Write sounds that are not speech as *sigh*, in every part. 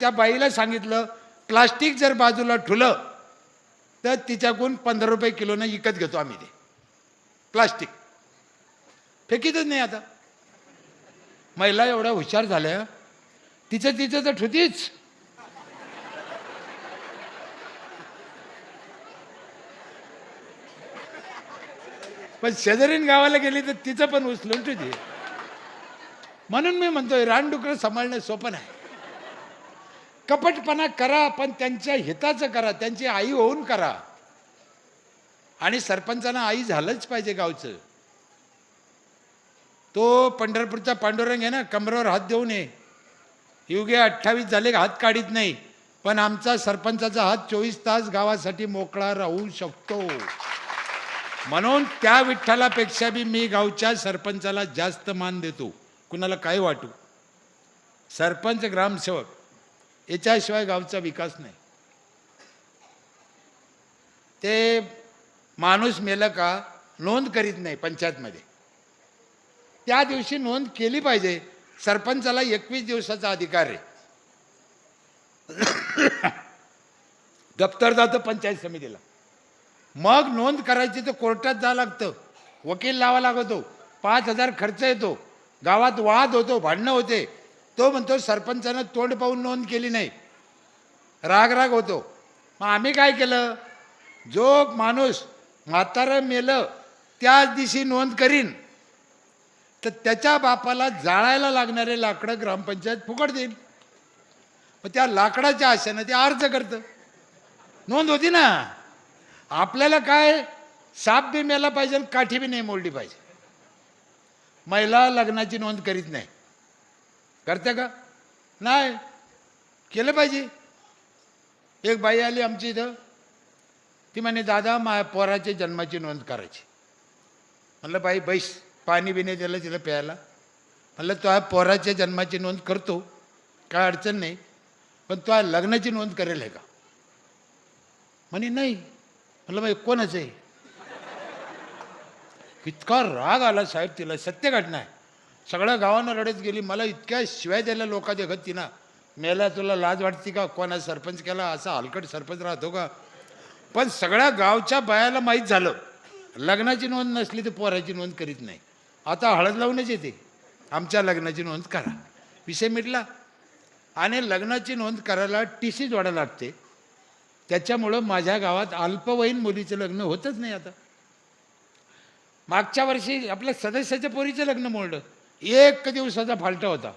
त्या बाईला सांगितलं प्लास्टिक जर बाजूला ठुलं तर तिच्याकडून पंधरा रुपये किलोनं विकत घेतो आम्ही ते. प्लास्टिक. फेकीतच नाही आता. महिला एवढ्या हुशार झाल्या तिचं तिचं तर ठुतीच. पण शेजारीन गावाला गेली तर तिचं पण उचलून ठेवते. म्हणून मी म्हणतोय रानडुकरं सांभाळणं सोपं नाही. कपटपणा करा पण त्यांच्या हिताचं करा त्यांची आई होऊन करा. आणि सरपंचानं आई झालंच पाहिजे गावचं. तो पंढरपूरचा पांडुरंग आहे ना कमरेवर हात देऊ नये युगे अठ्ठावीस झाले हात काढीत नाही. पण आमचा सरपंचाचा हात चोवीस तास गावासाठी मोकळा राहू शकतो. म्हणून त्या विठ्ठलापेक्षा बी मी गावच्या सरपंचाला जास्त मान देतो. कुणाला काय वाटू? सरपंच ग्रामसेवक. याच्याशिवाय गावचा विकास नाही. ते माणूस मेलं का नोंद करीत नाही पंचायतमध्ये. त्या दिवशी नोंद केली पाहिजे. सरपंचाला एकवीस दिवसाचा अधिकार आहे. दप्तर जातं पंचायत समितीला. मग नोंद करायची तर कोर्टात जावं लागतं. वकील लावा लागतो. पाच हजार खर्च येतो. गावात वाद होतो भांडणं होते. तो म्हणतो सरपंचानं तोंड पाहून नोंद केली नाही. राग राग होतो. मग आम्ही काय केलं? जो माणूस म्हातारं मेलं त्याच दिवशी नोंद करीन. तर त्याच्या बापाला जाळायला लागणारे लाकडं ग्रामपंचायत फुकट देईल. मग त्या लाकडाच्या आशेनं ते अर्ज करतं. नोंद होती ना? आपल्याला काय? साप बी मेला पाहिजे आणि काठी बी नाही मोडली पाहिजे. महिला लग्नाची नोंद करीत नाही. करते का? नाही. केलं पाहिजे. एक बाई आली आमची इथं. ती म्हणे दादा मा पोराच्या जन्माची नोंद करायची. म्हणलं बाई बैस. पाणी बिणी दिलं तिला प्यायला. म्हणलं तो पोराच्या जन्माची नोंद करतो. काय अडचण नाही. पण तो लग्नाची नोंद करेल आहे का? म्हणे नाही. म्हणलं बाई कोणाचं आहे? इतका राग आला साहेब तिला सत्य घटना आहे. सगळ्या गावानं रडत गेली. मला इतक्या शिवाय द्यायला लोका देखत ना. मेला तुला लाज वाटते का? कोणा सरपंच केला? असा हलकट सरपंच राहतो का? पण सगळ्या गावच्या बायाला माहीत झालं. लग्नाची नोंद नसली तर पोराची नोंद करीत नाही. आता हळद लावूनच येते. आमच्या लग्नाची नोंद करा. विषय मिटला. आणि लग्नाची नोंद करायला टी सी जोडा लागते. त्याच्यामुळं माझ्या गावात अल्पवयीन मुलीचं लग्न होतच नाही आता. मागच्या वर्षी आपल्या सदस्याच्या पोरीचं लग्न मोडलं. एक दिवसाचा फालटा होता.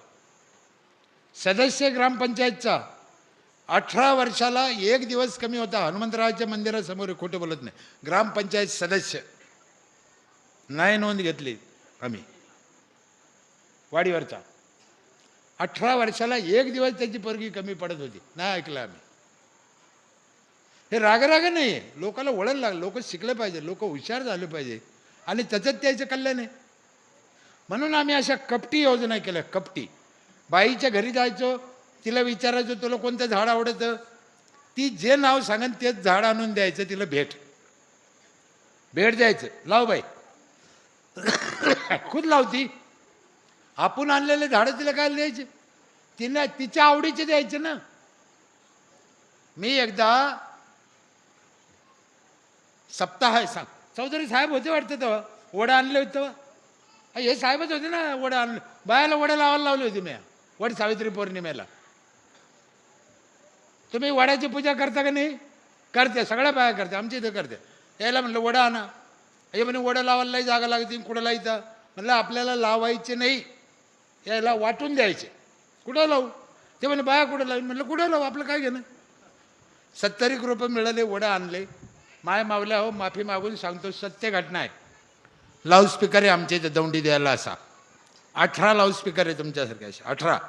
सदस्य ग्रामपंचायतचा अठरा वर्षाला एक दिवस कमी होता. हनुमंतरावच्या मंदिरासमोर खोटं बोलत नाही. ग्रामपंचायत सदस्य. नाही नोंद घेतली आम्ही. वाडीवरचा. अठरा वर्षाला एक दिवस त्याची पोरगी कमी पडत होती. नाही ऐकलं आम्ही. हे रागराग नाही आहे लोकाला वळण लागलं. लोक शिकले पाहिजे. लोक हुशार झाले पाहिजे. आणि त्याच्यात त्याचं कल्याण आहे. म्हणून आम्ही अशा कपटी योजना केल्या कपटी. बाईच्या घरी जायचो तिला विचारायचो तुला कोणतं झाड आवडतं? ती जे नाव सांगन तेच झाड आणून द्यायचं तिला भेट. भेट द्यायचं. लाव बाई. *coughs* खुद लावती. आपण आणलेले झाडं तिला काय द्यायचे? तिला तिच्या आवडीचे द्यायचे ना. मी एकदा सप्ताह आहे सांग चौधरी साहेब होते वाटतं तेव्हा. वडा आणले होते तेव्हा. हे साहेबच होते ना वडा बायाला वडे लावायला लावली होती मी. वड सावित्री पौर्णिमेला. तुम्ही वड्याची पूजा करता का नाही? करते सगळ्या बाया करते आमच्या इथं करते. यायला म्हणलं वडा आणा. हे म्हणे वडा लावायलाही जागा लागते कुठं लायचं म्हणलं आपल्याला लावायचे नाही. यायला वाटून द्यायचे. कुठं लावू? ते म्हणे बाया कुठं लावून म्हटलं कुठं लावू? आपलं काय घेणं? सत्तरीक रुपये मिळाले वडा आणले. माय मावल्या हो माफी मागून सांगतो सत्य घटना आहे. लाऊडस्पीकर आहे आमच्या इथं दौंडी द्यायला असा. अठरा लाऊडस्पीकर आहे तुमच्यासारखे असे अठरा.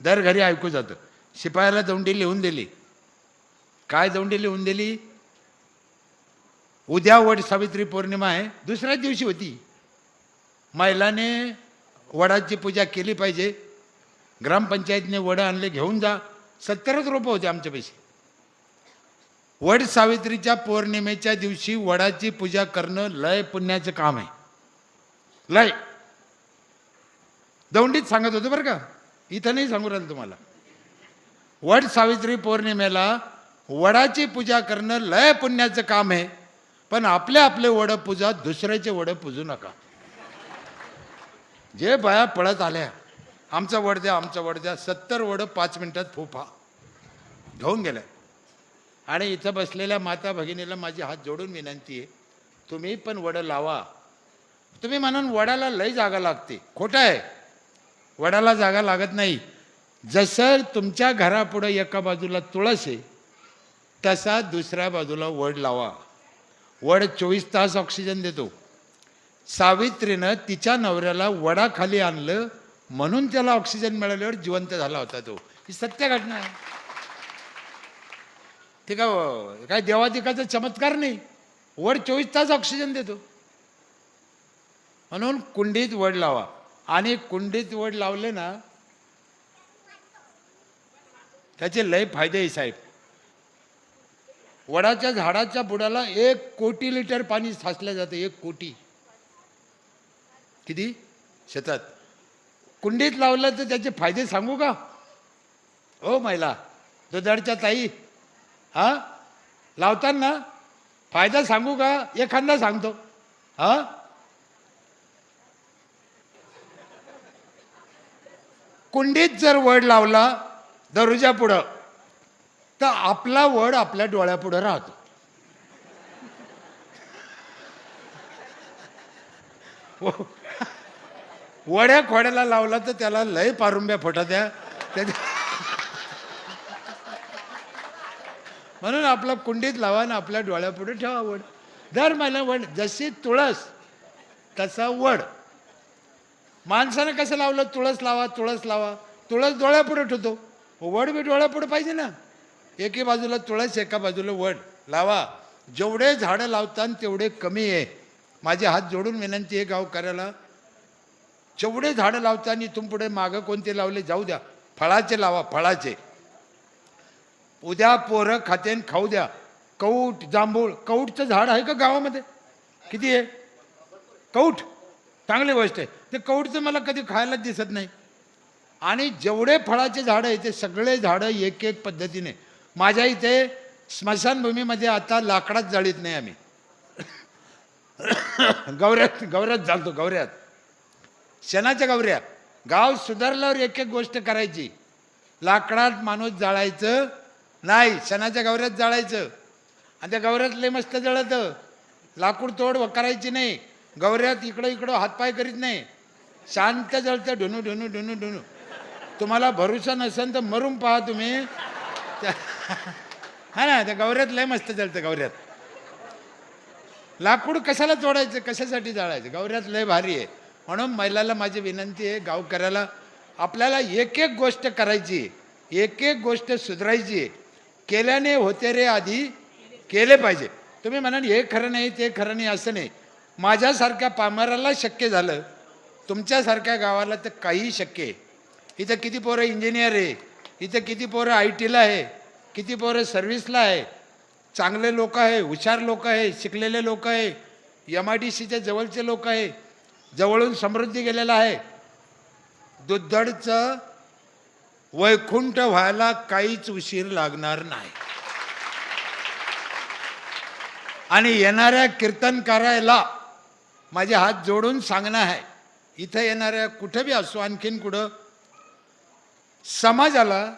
दर घरी ऐकू जातं. शिपायाला दौंडी लिहून दिली. काय दौंडी लिहून दिली? उद्या वड सावित्री पौर्णिमा आहे दुसऱ्याच दिवशी होती. महिलाने वडाची पूजा केली पाहिजे. ग्रामपंचायतने वडं आणले घेऊन जा. सत्तरच रोपं होते आमच्या पैसे. वड सावित्रीच्या पौर्णिमेच्या दिवशी वडाची पूजा करणं लय पुण्याचं काम आहे. लय दौंडीत सांगत होतो बरं का. इथं नाही सांगू राहिलं तुम्हाला. वड सावित्री पौर्णिमेला वडाची पूजा करणं लय पुण्याचं काम आहे. पण आपले आपले वड पूजा दुसऱ्याचे वड पूजू नका. जे बाया पळत आल्या आमचा वड द्या आमचा वड द्या सत्तर वड पाच मिनिटात फोफा घेऊन गेल्या. आणि इथं बसलेल्या माता भगिनीला माझी हात जोडून विनंती आहे तुम्ही पण वड लावा. तुम्ही म्हणून वडाला लय जागा लागते. खोटं आहे. वडाला जागा लागत नाही. जसं तुमच्या घरापुढं एका बाजूला तुळस आहे तसा दुसऱ्या बाजूला वड लावा. वड चोवीस तास ऑक्सिजन देतो. सावित्रीनं तिच्या नवऱ्याला वडाखाली आणलं म्हणून त्याला ऑक्सिजन मिळाल्यावर जिवंत झाला होता तो. ही सत्य घटना आहे. ते काय देवादिकाचा चमत्कार नाही. वड चोवीस तास ऑक्सिजन देतो. म्हणून कुंडीत वड लावा. आणि कुंडीत वड लावले ना त्याचे लय फायदे आहे साहेब. वडाच्या झाडाच्या बुडाला एक कोटी लिटर पाणी साचलं जातं एक कोटी. किती? शेतात. कुंडीत लावलं तर त्याचे फायदे सांगू का? ओ महिला. दुधाडच्या ताई. हा? लावताना फायदा सांगू का? एखादा सांगतो. हा? कुंडीत जर वड लावला दरुजा पुढं तर आपला वड आपल्या डोळ्यापुढं राहतो. व- वड्या खोड्याला लावला तर त्याला लय पारुंब्या फटा द्या म्हणून आपला कुंडीत लावा आणि आपल्या डोळ्यापुढे ठेवा वड. दर मला वड जशी तुळस तसा वड. माणसानं कसं लावलं? तुळस लावा तुळस लावा. तुळस डोळ्यापुढे ठेवतो. वड बी डोळ्यापुढे पाहिजे ना. एके बाजूला तुळस एका बाजूला वड. लावा. जेवढे झाडं लावतात तेवढे कमी आहे. माझे हात जोडून विनंती आहे गावकऱ्याला. जेवढे झाडं लावताना तुम पुढे मागं कोणते लावले? जाऊ द्या. फळाचे लावा फळाचे. उद्या पोरं खातेन खाऊ द्या. कौट जांभूळ. कौटचं झाड आहे का गावामध्ये? किती आहे? कौट. चांगली गोष्ट आहे. ते कौटचं मला कधी खायलाच दिसत नाही. आणि जेवढे फळाचे झाडं आहे ते सगळे झाडं एक एक पद्धतीने. माझ्या इथे स्मशानभूमीमध्ये आता लाकडात जाळीत नाही आम्ही. *coughs* गौऱ्यात गौऱ्यात जालतो गौऱ्यात. शेणाच्या गौऱ्या. गाव सुधारल्यावर एक एक गोष्ट करायची. लाकडात माणूस जाळायचं नाही शेणाच्या गौऱ्यात जाळायचं. आणि त्या गौऱ्यात लय मस्त जळतं. लाकूड तोड व करायची नाही. गौऱ्यात इकडं इकडं हातपाय करीत नाही. शांत जळतं ढुनू ढुनू ढुनू ढुनू तुम्हाला भरोसा नसेल तर मरून पहा तुम्ही. त्या- *laughs* हा ना त्या गौऱ्यात लय मस्त जळतं गौऱ्यात. लाकूड कशाला तोडायचं कशासाठी जाळायचं? गौऱ्यात लय भारी आहे. म्हणून महिलाला माझी विनंती आहे गावकऱ्याला आपल्याला एक एक गोष्ट करायची एक एक गोष्ट सुधारायची. केल्याने होते रे आधी केले पाहिजे. तुम्ही म्हणाल हे खरं नाही ते खरं नाही असं नाही. माझ्यासारख्या पामराला शक्य झालं. तुमच्यासारख्या गावाला तर काहीही शक्य आहे. इथं किती पोरं इंजिनियर आहे इथं किती पोरं आय टीला आहे किती पोरं सर्व्हिसला आहे. चांगले लोक आहे हुशार लोक आहे शिकलेले लोक आहे एम आय डी सीच्या जवळचे लोक आहे जवळून समृद्धी गेलेला आहे. दुद्धडचं वैकुंठ व्हायला काहीच उशीर लागणार नाही. आणि येणाऱ्या कीर्तनकाराला माझे हात जोडून सांगणं आहे. इथं येणाऱ्या कुठं बी असो आणखीन कुठं समाजाला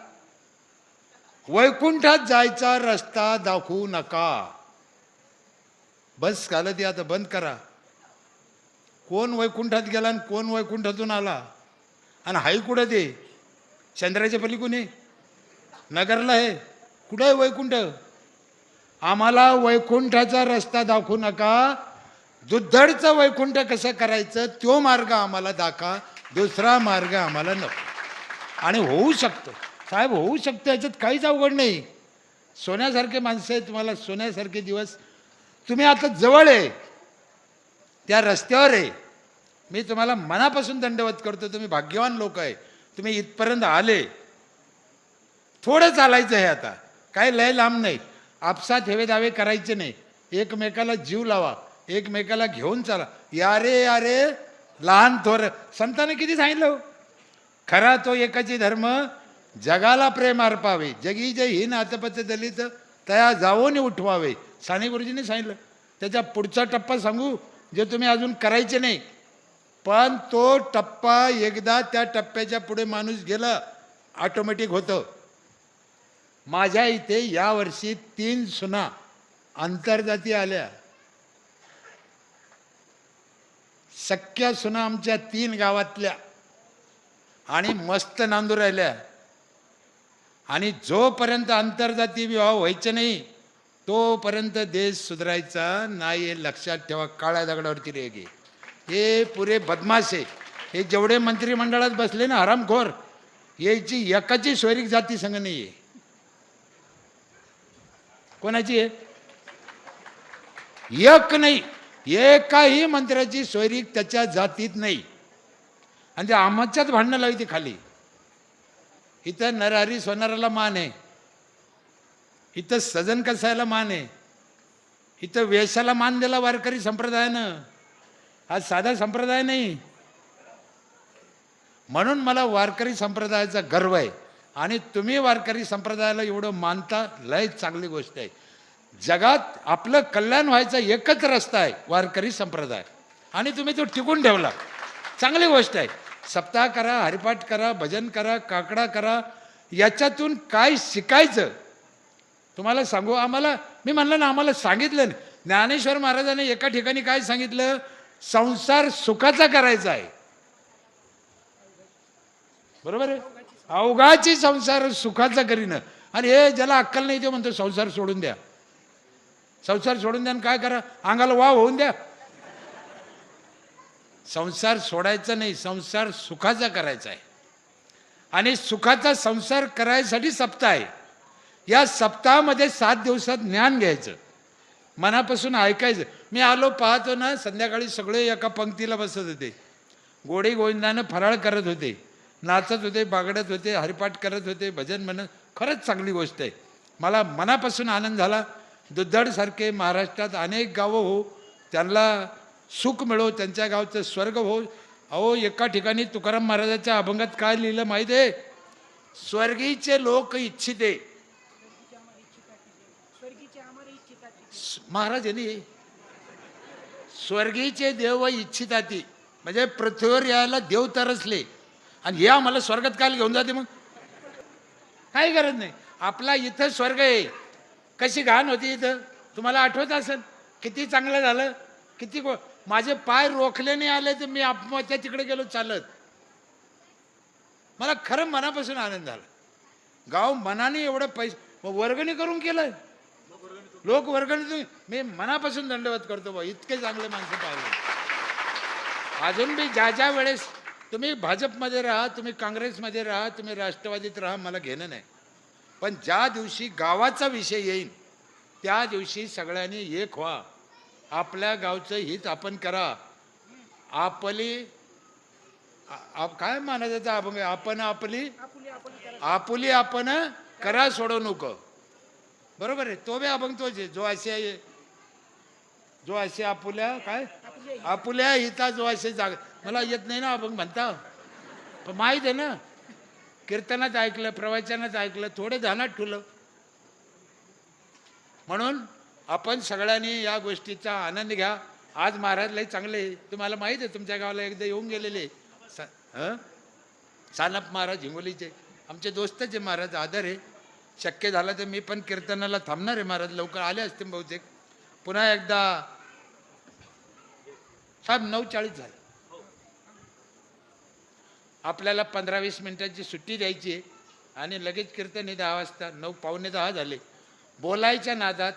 वैकुंठात जायचा रस्ता दाखवू नका. बस झालं ते आता बंद करा. कोण वैकुंठात गेला आणि कोण वैकुंठातून आला? आणि हाय कुठं ते? चंद्राच्या पलीकडे नगरला आहे? कुठं आहे वैकुंठ? आम्हाला वैकुंठाचा रस्ता दाखवू नका. दुद्धडचं वैकुंठ कसं करायचं तो मार्ग आम्हाला दाखवा दुसरा मार्ग आम्हाला नको. आणि होऊ शकतो. साहेब होऊ शकतं याच्यात काहीच अवघड नाही. सोन्यासारखे माणसं आहे तुम्हाला सोन्यासारखे दिवस. तुम्ही आता जवळ आहे. त्या रस्त्यावर आहे. मी तुम्हाला मनापासून दंडवत करतो तुम्ही भाग्यवान लोक आहे. तुम्ही इथपर्यंत आले. थोडं चालायचं आहे आता. काय लय लांब नाही. आपसात हेवे दावे करायचे नाही. एकमेकाला जीव लावा. एकमेकाला घेऊन चला. यारे यारे लहान थोर. संतांनी किती सांगितलं हो? खरा तो एकाची धर्म जगाला प्रेम अर्पावे. जगी जे ही नातपत दलित तया जाऊन उठवावे. साने गुरुजींनी सांगितलं. त्याच्या पुढचा टप्पा सांगू जे तुम्ही अजून करायचे नाही. पण तो टप्पा एकदा त्या टप्प्याच्या पुढे माणूस गेला ऑटोमॅटिक होतं. माझ्या इथे यावर्षी तीन सुना आंतरजाती आल्या. सख्या सुना आमच्या तीन गावातल्या आणि मस्त नांदू राहिल्या. आणि जोपर्यंत आंतरजातीय विवाह व्हायचे नाही तोपर्यंत देश सुधारायचा नाही हे लक्षात ठेवा काळ्या दगडावरती रेगे. हे पुरे बदमाश. आहे हे जेवढे मंत्रिमंडळात बसले ना हरामखोर याची एकाची स्वैरिक जाती संघ नाही आहे कोणाची आहे? एक नाही. एकाही मंत्र्याची स्वैरिक त्याच्या जातीत नाही. आणि ते आमच्याच भांडणं ती खाली. इथं नरहरी सोनाराला मान आहे. इथं सजन कसायला मान आहे. इथं वेशाला मान दिला वारकरी संप्रदायानं. हा साधा संप्रदाय नाही. म्हणून मला वारकरी संप्रदायाचा गर्व आहे. आणि तुम्ही वारकरी संप्रदायाला एवढं मानता लय चांगली गोष्ट आहे. जगात आपलं कल्याण व्हायचा एकच रस्ता आहे वारकरी संप्रदाय. आणि तुम्ही तो टिकून ठेवला. चांगली गोष्ट आहे. सप्ताह करा हरिपाठ करा भजन करा काकडा करा याच्यातून काय शिकायचं? तुम्हाला सांगू आम्हाला मी म्हणलं ना आम्हाला सांगितलं ना ज्ञानेश्वर महाराजांनी एका ठिकाणी काय सांगितलं? संसार सुखाचा करायचा आहे. बरोबर आहे? अवघाची संसार सुखाचा करीन. आणि हे ज्याला अक्कल नाही तो म्हणतो संसार सोडून द्या. संसार सोडून द्या काय करा? अंगाला वाव होऊन द्या. संसार सोडायचा नाही संसार सुखाचा करायचा आहे. आणि सुखाचा संसार करायसाठी सप्ताह आहे. या सप्ताहामध्ये सात दिवसात ज्ञान घ्यायचं. मनापासून ऐकायचं. मी आलो पाहतो ना संध्याकाळी सगळे एका पंक्तीला बसत होते. गोडी गोविंदानं फराळ करत होते. नाचत होते बागडत होते हरिपाठ करत होते भजन म्हणत. खरंच चांगली गोष्ट आहे. मला मनापासून आनंद झाला. दुद्धडसारखे महाराष्ट्रात अनेक गावं हो त्यांना सुख मिळो त्यांच्या गावचं स्वर्ग हो. अहो एका ठिकाणी तुकाराम महाराजाच्या अभंगात काय लिहिलं माहीत आहे? स्वर्गीचे लोक इच्छिते. महाराज यांनी स्वर्गीचे देव इच्छिताती. म्हणजे पृथ्वीवर यायला देव तरसले आणि हे आम्हाला स्वर्गात काय घेऊन जाते मग. काही गरज नाही. आपला इथं स्वर्ग आहे. कशी घाण होती इथं? तुम्हाला आठवत असेल? किती चांगलं झालं? किती माझे पाय रोखले नाही आले तर मी आत्महत्या तिकडे गेलो चालत. मला खरं मनापासून आनंद झाला गाव मनाने एवढं पैसे मग वर्गणी करून केलं लोक वर्गणी तुम्ही मी मनापासून दंडवत करतो बा इतके चांगले माणसं पाहिले. अजून मी ज्या ज्या वेळेस तुम्ही भाजपमध्ये राहा तुम्ही काँग्रेसमध्ये राहा तुम्ही राष्ट्रवादीत राहा मला घेणं नाही. पण ज्या दिवशी गावाचा विषय येईल त्या दिवशी सगळ्यांनी एक व्हा. आपल्या गावचं हित आपण करा. आपली आप- काय मानायचं अभंग आहे? आपण आपली आपुली आपण करा सोडवणूक बरोबर आहे? तो बी अभंग तोच आहे. जो असे आहे जो असे आपुल्या काय? आपुल्या हिता जो असे जाग मला येत नाही ना अभंग म्हणता. पण माहीत आहे ना? कीर्तनात ऐकलं प्रवचनात ऐकलं थोडे ध्यानात ठुलं म्हणून आपण सगळ्यांनी या गोष्टीचा आनंद घ्या. आज महाराज लय चांगले आहे. तुम्हाला माहीत आहे तुमच्या गावाला एकदा येऊन गेलेले. सा सानप महाराज हिंगोलीचे. आमचे दोस्तच आहे महाराज आदर आहे. शक्य झालं तर मी पण कीर्तनाला थांबणार आहे महाराज. लवकर आले असते बहुतेक. पुन्हा एकदा साहेब नऊ चाळीस झाले. आपल्याला पंधरा वीस मिनिटाची सुट्टी द्यायची आहे आणि लगेच कीर्तन हे दहा वाजता नऊ पावणे दहा झाले. बोलायच्या नादात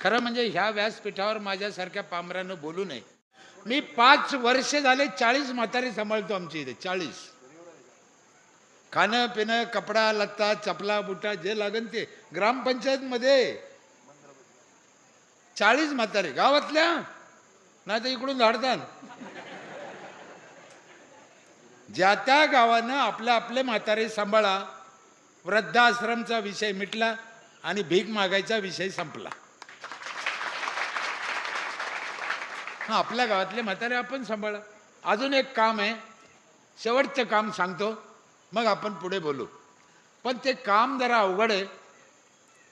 खरं म्हणजे ह्या व्यासपीठावर माझ्यासारख्या पामरानं बोलू नये. मी पाच वर्ष झाले चाळीस म्हातारे सांभाळतो आमच्या इथे चाळीस. खाणं पिणं कपडा लत्ता चपला बुटा जे लागन ते ग्रामपंचायतमध्ये. चाळीस म्हातारे गावातल्या? नाही तर इकडून झाडतात ज्या त्या गावानं आपलं आपले म्हातारे सांभाळा वृद्धाश्रमचा विषय मिटला आणि भीक मागायचा विषय संपला. हा आपल्या गावातले म्हातारे आपण सांभाळा. अजून एक काम आहे. शेवटचं काम सांगतो. मग आपण पुढे बोलू. पण ते काम जरा अवघड आहे.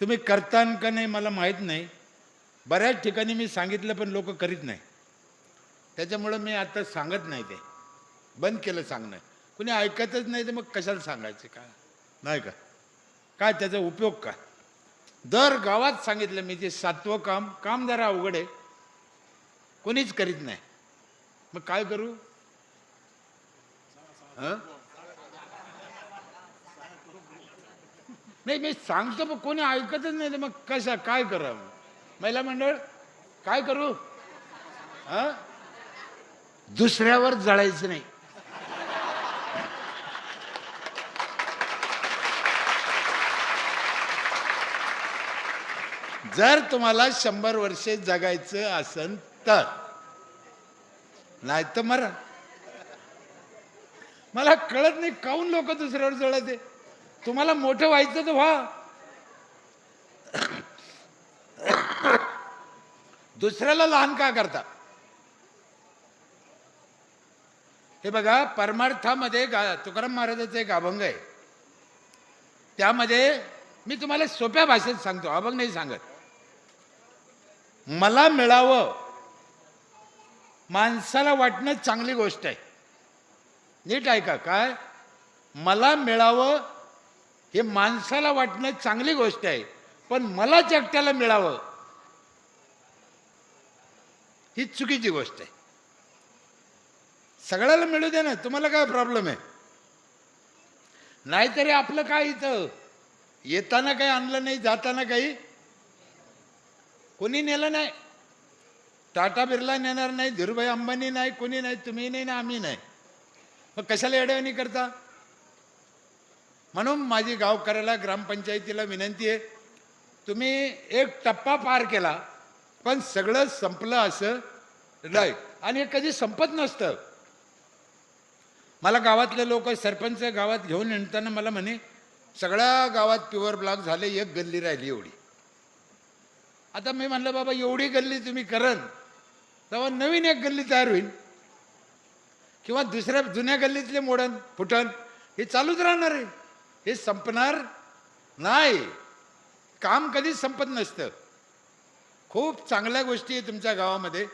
तुम्ही करतान का नाही मला माहीत नाही. बऱ्याच ठिकाणी मी सांगितलं पण लोक करीत नाही. त्याच्यामुळं मी आता सांगत नाही ते. बंद केलं सांगणं. कुणी ऐकतच नाही तर मग कशाला सांगायचे काय? नाही का? काय त्याचा उपयोग काय? दर गावात सांगितलं मी ते सातवं काम काम जरा अवघड आहे. कोणीच करीत नाही. मग काय करू? हं? नाही मी सांगतो पण कोणी ऐकतच नाही तर मग कशा काय करावं? महिला मंडळ काय करू? हा? दुसऱ्यावर जळायचं नाही. जर तुम्हाला शंभर वर्षे जगायचं असन तर. नाही तर मरा. मला कळत नाही काऊन लोक दुसऱ्यावर जळते. तुम्हाला मोठं व्हायचं तर व्हा. दुसऱ्याला लहान का करता? हे बघा परमार्थामध्ये गा तुकाराम महाराजाचं एक अभंग आहे. त्यामध्ये मी तुम्हाला सोप्या भाषेत सांगतो अभंग नाही सांगत. मला मिळावं. माणसाला वाटणं चांगली गोष्ट आहे. नीट ऐका काय? मला मिळावं हे माणसाला वाटणं चांगली गोष्ट आहे. पण मलाच एकट्याला मिळावं ही चुकीची गोष्ट आहे. सगळ्याला मिळू दे ना तुम्हाला काय प्रॉब्लेम आहे? नाहीतरी आपलं काय इथं? येताना काही आणलं नाही जाताना काही? कोणी नेलं नाही. टाटा बिर्ला नेणार नाही धीरुभाई अंबानी नाही कोणी नाही तुम्ही नाही ना आम्ही नाही. मग कशाला एडवणी करता? म्हणून माझी गावकऱ्याला ग्रामपंचायतीला विनंती आहे तुम्ही एक टप्पा पार केला पण सगळं संपलं असं नाही. आणि हे कधी संपत नसतं. मला गावातले लोक सरपंच गावात घेऊन येताना मला म्हणे सगळ्या गावात प्युअर ब्लॉक झाले एक गल्ली राहिली एवढी. आता मी म्हणलं बाबा एवढी गल्ली तुम्ही करन तेव्हा नवीन एक गल्ली तयार होईल. किंवा दुसऱ्या जुन्या गल्लीतले मोडण फुटण हे चालूच राहणार आहे. हे संपणार नाही. काम कधीच संपत नसतं. खूप चांगल्या गोष्टी आहे तुमच्या गावामध्ये.